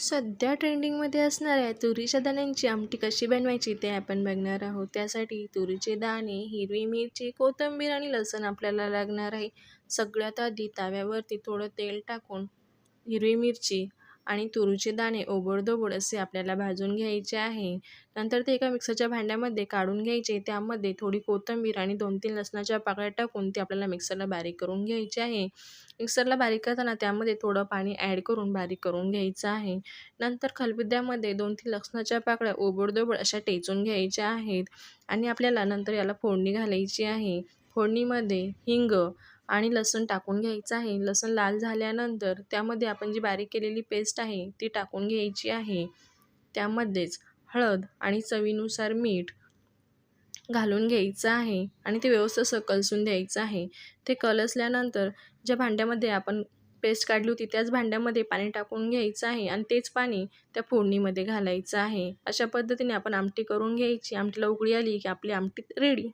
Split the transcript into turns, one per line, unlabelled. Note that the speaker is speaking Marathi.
सध्या ट्रेंडिंगमध्ये असणाऱ्या तुरीच्या दाण्यांची आमटी कशी बनवायची ते आपण बघणार आहोत. त्यासाठी तुरीचे दाणे हिरवी मिरची कोथिंबीर आणि लसूण आपल्याला लागणार आहे. सगळ्यात आधी तव्यावरती थोडं तेल टाकून हिरवी मिरची आणि तुरीचे दाणे ओबडधोबड असे आपल्याला भाजून घ्यायचे आहे. नंतर ते एका मिक्सरच्या भांड्यामध्ये काढून घ्यायचे. त्यामध्ये थोडी कोथिंबीर आणि दोन तीन लसणाच्या पाकळ्या टाकून ते आपल्याला मिक्सरला बारीक करून घ्यायचे आहे. मिक्सरला बारीक करताना त्यामध्ये थोडं पाणी ॲड करून बारीक करून घ्यायचं आहे. नंतर खलबुद्यामध्ये दोन तीन लसणाच्या पाकळ्या ओबडधोबड अशा टेचून घ्यायच्या आहेत. आणि आपल्याला नंतर याला फोडणी घालायची आहे. फोडणीमध्ये हिंग आणि लसूण टाकून घ्यायचं आहे. लसूण लाल झाल्यानंतर त्यामध्ये आपण जी बारीक केलेली पेस्ट आहे ती टाकून घ्यायची आहे. त्यामध्येच हळद आणि चवीनुसार मीठ घालून घ्यायचं आहे आणि ते व्यवस्थित असं कलसून द्यायचं आहे. ते कलसल्यानंतर ज्या भांड्यामध्ये आपण पेस्ट काढली होती त्याच भांड्यामध्ये पाणी टाकून घ्यायचं आहे आणि तेच पाणी त्या फोडणीमध्ये घालायचं आहे. अशा पद्धतीने आपण आमटी करून घ्यायची. आमटीला उकळी आली की आपली आमटी रेडी